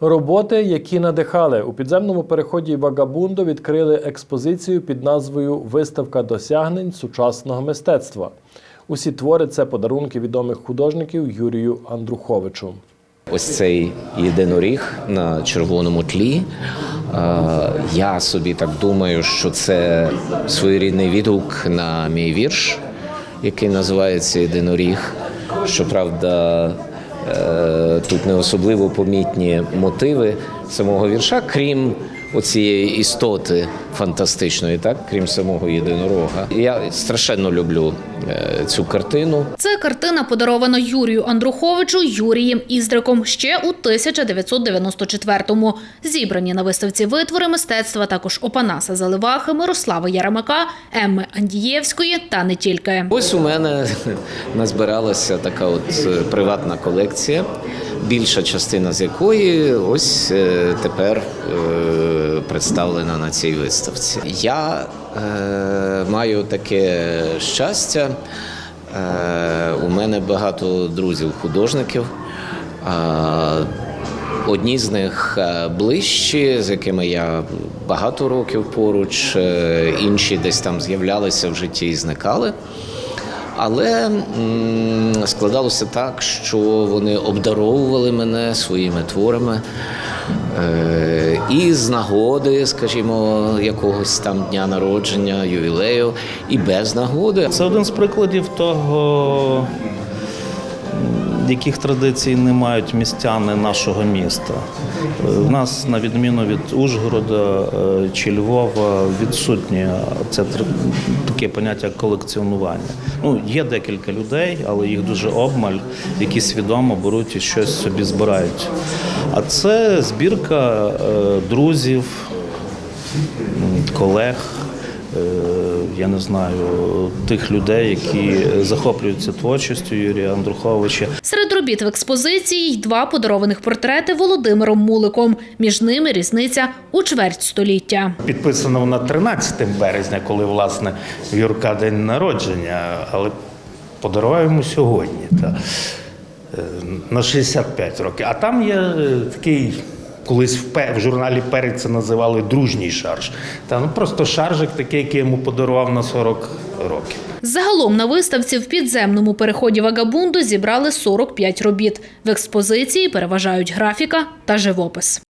Роботи, які надихали у підземному переході Вагабундо, відкрили експозицію під назвою Виставка досягнень сучасного мистецтва. Усі твори це подарунки відомих художників Юрію Андруховичу. Ось цей єдиноріг на червоному тлі. Я собі так думаю, що це своєрідний відгук на мій вірш, який називається Єдиноріг. Щоправда, тут не особливо помітні мотиви самого вірша, крім оцієї істоти фантастичної, так крім самого єдинорога. Я страшенно люблю е, цю картину. Це картина подарована Юрію Андруховичу Юрієм Іздриком ще у 1994-му. Зібрані на виставці витвори мистецтва також Опанаса Заливахи, Мирослава Яремака, Емми Андієвської та не тільки. Ось у мене назбиралася така от е, приватна колекція, більша частина з якої ось е, тепер е, представлена на цій виставці. Я е, маю таке щастя. Е, у мене багато друзів-художників. А, Одні з них е, ближчі, з якими я багато років поруч, е, інші десь там з'являлися в житті і зникали. Але складалося так, що вони обдаровували мене своїми творами. Е, і з нагоди, скажімо, якогось там дня народження, ювілею, і без нагоди. Це один з прикладів того, яких традицій не мають містяни нашого міста. У нас, на відміну від Ужгорода е, чи Львова, відсутнє це таке поняття колекціонування. Ну, є декілька людей, але їх дуже обмаль, які свідомо беруть і щось собі збирають. А це збірка е, друзів, колег. Е, Я не знаю тих людей, які захоплюються творчістю Юрія Андруховича. Серед робіт в експозиції й два подарованих портрети Володимиром Муликом. Між ними різниця у чверть століття. Підписано на 13 березня, коли власне Юрка день народження, але подарував йому сьогодні. Та, е, на 65 років. А там є е, такий. Колись в, в журналі перед це називали дружній шарж. Та ну просто шаржик такий, який йому подарував на 40 років. Загалом на виставці в підземному переході Вагабунду зібрали 45 робіт. В експозиції переважають графіка та живопис.